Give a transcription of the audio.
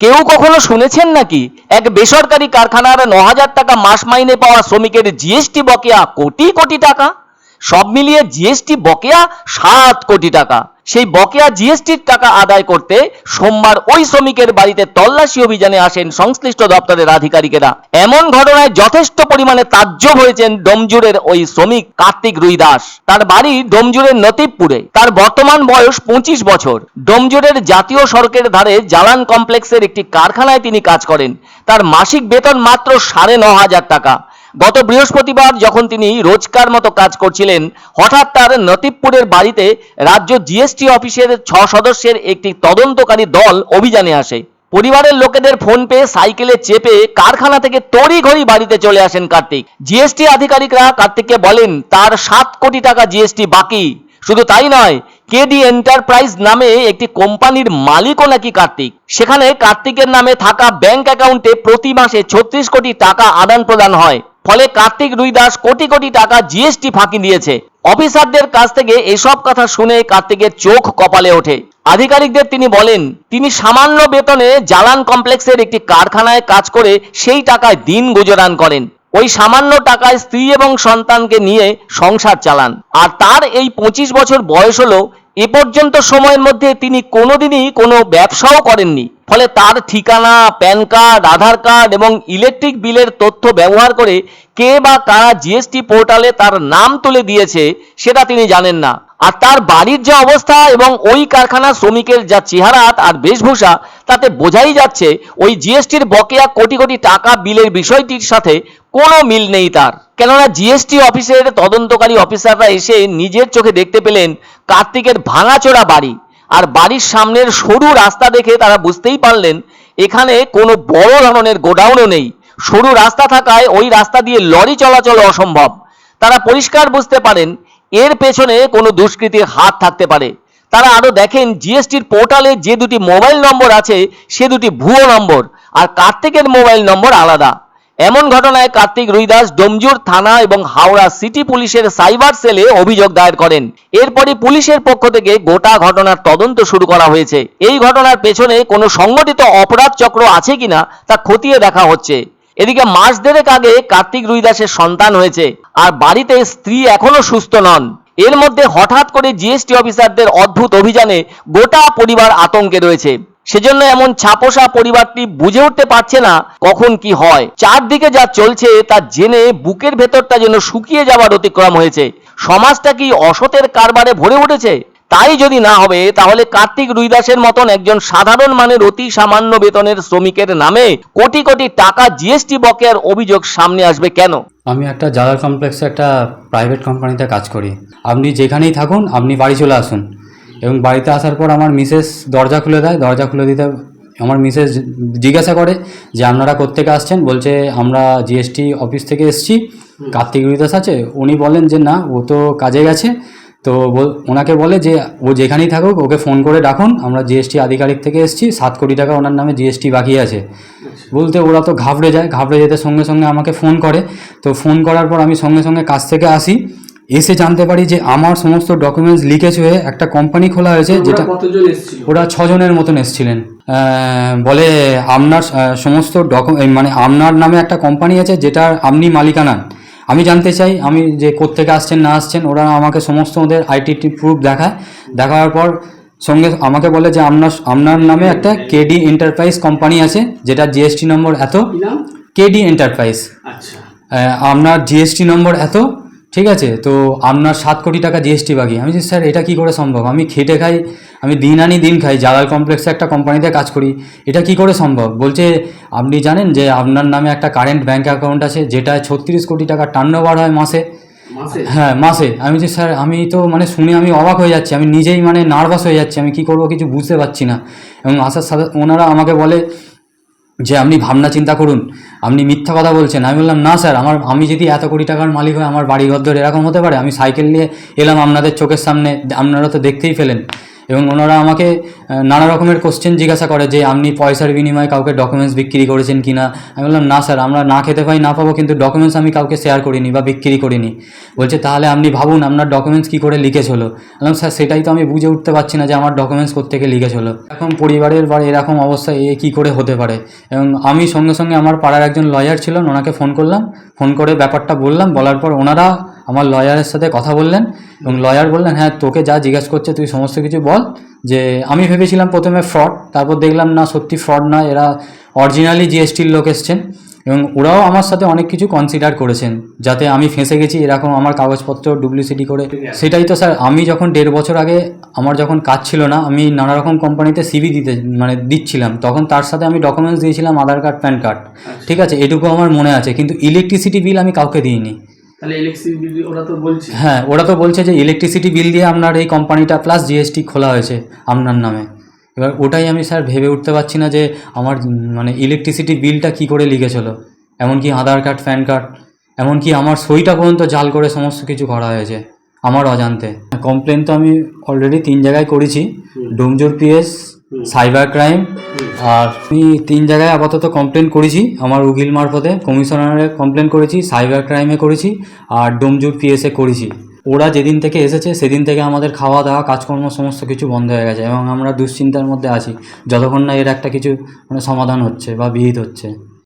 কেউ কখনো শুনেছেন নাকি? এক বেসরকারি কারখানার ন হাজার টাকা মাস মাইনে পাওয়া শ্রমিকের জিএসটি বকেয়া কোটি কোটি টাকা? সব মিলিয়ে জিএসটি বকেয়া সাত কোটি টাকা। সেই বকেয়া জিএসটির টাকা আদায় করতে সোমবার ওই শ্রমিকের বাড়িতে তল্লাশি অভিযানে আসেন সংশ্লিষ্ট দপ্তরের আধিকারিকেরা। এমন ঘটনায় যথেষ্ট পরিমাণে তাজ্জব হয়েছেন ডোমজুরের ওই শ্রমিক কার্তিক রুই দাস। তার বাড়ি ডোমজুরের নতিবপুরে। তার বর্তমান বয়স পঁচিশ বছর। ডোমজুরের জাতীয় সড়কের ধারে জালান কমপ্লেক্সের একটি কারখানায় তিনি কাজ করেন। তার মাসিক বেতন মাত্র সাড়ে ন হাজার টাকা। গত বৃহস্পতিবার যখন তিনি রোজকার মতো কাজ করছিলেন, হঠাৎ তার নতিবপুরের বাড়িতে রাজ্য জিএসটি অফিসের ছ সদস্যের একটি তদন্তকারী দল অভিযানে আসে। পরিবারের লোকেদের ফোন পেয়ে সাইকেলে চেপে কারখানা থেকে তড়িঘড়ি বাড়িতে চলে আসেন কার্তিক। জিএসটি আধিকারিকরা কার্তিককে বলেন, তার সাত কোটি টাকা জিএসটি বাকি। শুধু তাই নয়, কেডি এন্টারপ্রাইজ নামে একটি কোম্পানির মালিকও নাকি কার্তিক। সেখানে কার্তিকের নামে থাকা ব্যাংক অ্যাকাউন্টে প্রতি মাসে ছত্রিশ কোটি টাকা আদান প্রদান হয়। ফলে কার্তিক রুই দাস কোটি কোটি টাকা জিএসটি ফাঁকি দিয়েছে। অফিসারদের কাছ থেকে এসব কথা শুনে কার্তিকের চোখ কপালে ওঠে। আধিকারিকদের তিনি বলেন, তিনি সামান্য বেতনে জালান কমপ্লেক্সের একটি কারখানায় কাজ করে সেই টাকায় দিন গুজরান করেন। ওই সামান্য টাকায় স্ত্রী এবং সন্তানকে নিয়ে সংসার চালান। আর তার এই পঁচিশ বছর বয়স হলো, এ পর্যন্ত সময়ের মধ্যে তিনি কোনোদিনই কোনো ব্যবসাও করেননি। ফলে তার ঠিকানা, প্যান কার্ড, আধার কার্ড এবং ইলেকট্রিক বিলের তথ্য ব্যবহার করে কে বা কারা জিএসটি পোর্টালে তার নাম তুলে দিয়েছে সেটা তিনি জানেন না। আর তার বাড়ির যে অবস্থা এবং ওই কারখানা শ্রমিকের যা চেহারা আর বেশভূষা, তাতে বোঝাই যাচ্ছে ওই জিএসটির বকেয়া কোটি কোটি টাকা বিলের বিষয়টির সাথে কোনো মিল নেই তার। কেননা জিএসটি অফিসের তদন্তকারী অফিসাররা এসে নিজের চোখে দেখতে পেলেন কার্তিকের ভাঙাচোরা বাড়ি। আর বাড়ির সামনের সরু রাস্তা দেখে তারা বুঝতেই পারলেন, এখানে কোনো বড় ধরনের গোডাউনও নেই। সরু রাস্তা থাকায় ওই রাস্তা দিয়ে লরি চলাচল অসম্ভব। তারা পরিষ্কার বুঝতে পারেন, এর পেছনে কোনো দুষ্কৃতির হাত থাকতে পারে। তারা আরও দেখেন, জিএসটির পোর্টালে যে দুটি মোবাইল নম্বর আছে, সে দুটি ভুয়ো নম্বর, আর কার্তিকের মোবাইল নম্বর আলাদা। এমন ঘটনায় কার্তিক রুইদাস ডোমজুর থানা এবং হাওড়া সিটি পুলিশের সাইবার সেলে অভিযোগ দায়ের করেন। এরপরই পুলিশের পক্ষ থেকে গোটা ঘটনার তদন্ত শুরু করা হয়েছে। এই ঘটনার পেছনে কোনো সংগঠিত অপরাধ চক্র আছে কিনা তা খতিয়ে দেখা হচ্ছে। এদিকে মাস দেড়েক আগে কার্তিক রুইদাসের সন্তান হয়েছে আর বাড়িতে স্ত্রী এখনও সুস্থ নন। এর মধ্যে হঠাৎ করে জিএসটি অফিসারদের অদ্ভুত অভিযানে গোটা পরিবার আতঙ্কে রয়েছে। সেজন্য এমন ছাপোষা পরিবারটি বুঝে উঠতে পারছে না কখন কি হয়। চারদিকে যা চলছে, তা জেনে বুকের ভেতরটা যেন শুকিয়ে যাওয়ার অতিক্রম হয়েছে। সমাজটা কি অসতের কারবারে ভরে উঠেছে? তাই যদি না হবে, তাহলে কার্তিক রুইদাসের মতন একজন সাধারণ মানের অতি সামান্য বেতনের শ্রমিকের নামে কোটি কোটি টাকা জিএসটি বকেয়ার অভিযোগ সামনে আসবে কেন? আমি একটা জালাল কমপ্লেক্সে একটা প্রাইভেট কোম্পানিতে কাজ করি। আপনি যেখানেই থাকুন, আপনি বাড়ি চলে আসুন। এবং বাড়িতে আসার পর আমার মিসেস দরজা খুলে দেয় দরজা খুলে দিতে আমার মিসেস জিজ্ঞাসা করে যে আপনারা কোত্থেকে আসছেন? বলছে আমরা জিএসটি অফিস থেকে এসেছি কার্তিক রুইদাস আছে। উনি বলেন যে না ও তো কাজে গেছে। তো ওনাকে বলে যে ও যেখানেই থাকুক ওকে ফোন করে ডাকুন। আমরা জিএসটি আধিকারিক থেকে এসেছি সাত কোটি টাকা ওনার নামে জিএসটি বাকি আছে। বলতে ওরা তো ঘাবড়ে যায় ঘাবড়ে যেতে সঙ্গে সঙ্গে আমাকে ফোন করে। তো ফোন করার পর আমি সঙ্গে সঙ্গে কাজ থেকে আসি। এসে জানতে পারি যে আমার সমস্ত ডকুমেন্টস লিকেজ হয়ে একটা কোম্পানি খোলা হয়েছে যেটা ওরা ছজনের মতন এসেছিলেন। বলে আপনার সমস্ত ডকু মানে আপনার নামে একটা কোম্পানি আছে যেটা আপনি মালিকানান আমি জানতে চাই আমি যে কোত্থেকে আসছেন না আসছেন ওরা আমাকে সমস্ত ওদের আইটি প্রুফ দেখায়। দেখার পর সঙ্গে আমাকে বলে যে আপনার আপনার নামে একটা কেডি এন্টারপ্রাইজ কোম্পানি আছে যেটা জিএসটি নম্বর এত। কেডি এন্টারপ্রাইজ আচ্ছা। আপনার জিএসটি নম্বর এত। ঠিক আছে তো আপনার সাত কোটি টাকা জিএসটি বাকি। আমি বলছি, স্যার এটা কি করে সম্ভব? আমি খেটে খাই আমি দিন আনি দিন খাই জালাল কমপ্লেক্সে একটা কোম্পানিতে কাজ করি। এটা কি করে সম্ভব? বলছে আপনি জানেন যে আপনার নামে একটা কারেন্ট ব্যাঙ্ক অ্যাকাউন্ট আছে যেটা ছত্রিশ কোটি টাকা টার্ন হয় মাসে। মাসে? হ্যাঁ মাসে। আমি যে স্যার আমি তো মানে শুনে আমি অবাক হয়ে যাচ্ছি। আমি নিজেই মানে নার্ভাস হয়ে যাচ্ছি। আমি কি করব কিছু বুঝতে পারছি না। এবং আসার সাথে ওনারা আমাকে বলে যে আপনি ভাবনা চিন্তা করুন, আপনি মিথ্যা কথা বলছেন। আমি বললাম, না স্যার, আমার, আমি যদি এত কোটি টাকার মালিক হয় আমার বাড়ি ঘর ধরে এরকম হতে পারে? আমি সাইকেল নিয়ে এলাম আপনাদের চোখের সামনে, আপনারা তো দেখতেই পেলেন। এবং ওনারা আমাকে নানা রকমের কোশ্চেন জিজ্ঞাসা করে যে আপনি পয়সার বিনিময়ে কাউকে ডকুমেন্টস বিক্রি করেছেন কি না আমি বললাম, না স্যার আমরা না খেতে পাই, না পাবো, কিন্তু ডকুমেন্টস আমি কাউকে শেয়ার করিনি বা বিক্রি করিনি। বলছে, তাহলে আপনি ভাবুন, আপনার ডকুমেন্টস কী করে লিকেজ হলো? বললাম, স্যার, সেটাই তো আমি বুঝে উঠতে পারছি না যে আমার ডকুমেন্টস কোথেকে লিকেজ হলো। এখন পরিবারের বা এরকম অবস্থা এ কী করে হতে পারে? এবং আমি সঙ্গে সঙ্গে আমার পাড়ার একজন লয়ার ছিলেন, ওনাকে ফোন করলাম ফোন করে ব্যাপারটা বললাম, বলার পর ওনারা আমার লয়ারের সাথে কথা বললেন এবং লয়ার বললেন হ্যাঁ তোকে যা জিজ্ঞেস করছে তুই সমস্ত কিছু বল। যে আমি ভেবেছিলাম প্রথমে ফ্রড তারপর দেখলাম না সত্যি ফ্রড না এরা অরিজিনালি জিএসটির লোক এসছেন। এবং ওরাও আমার সাথে অনেক কিছু কনসিডার করেছেন যাতে আমি ফেঁসে গেছি এরকম আমার কাগজপত্র ডুপ্লিসিটি করে। সেটাই তো স্যার আমি যখন দেড় বছর আগে আমার যখন কাজ ছিল না আমি নানা রকম কোম্পানিতে সিভি দিতে মানে দিচ্ছিলাম। তখন তার সাথে আমি ডকুমেন্টস দিয়েছিলাম আধার কার্ড প্যান কার্ড ঠিক আছে এটুকু আমার মনে আছে কিন্তু ইলেকট্রিসিটি বিল আমি কাউকে দিইনি। তাহলে ইলেকট্রিসিটি ওরা তো বলছে। হ্যাঁ ওরা তো বলছে যে ইলেকট্রিসিটি বিল দিয়ে আপনার এই কোম্পানিটা প্লাস জিএসটি খোলা হয়েছে আপনার নামে। এবার ওটাই আমি স্যার ভেবে উঠতে পারছি না যে আমার মানে ইলেকট্রিসিটি বিলটা কি করে লিখেছিল। এমনকি আধার কার্ড প্যান কার্ড এমনকি আমার সইটা পর্যন্ত জাল করে সমস্ত কিছু করা হয়েছে আমার অজান্তে। কমপ্লেন তো আমি অলরেডি তিন জায়গায় করেছি। ডোমজোর পিএস সাইবার ক্রাইম আর আমি তিন জায়গায় আপাতত কমপ্লেন করেছি, আমার উগিল মারফতে। কমিশনারে কমপ্লেন করেছি সাইবার ক্রাইমে করেছি, আর ডোমজুট পিএসএ করেছি। ওরা যেদিন থেকে এসেছে, সেদিন থেকে আমাদের খাওয়া দাওয়া কাজকর্ম সমস্ত কিছু বন্ধ হয়ে গেছে এবং আমরা দুশ্চিন্তার মধ্যে আছি। যতক্ষণ না এর একটা কিছু মানে সমাধান হচ্ছে বা বিহিত হচ্ছে।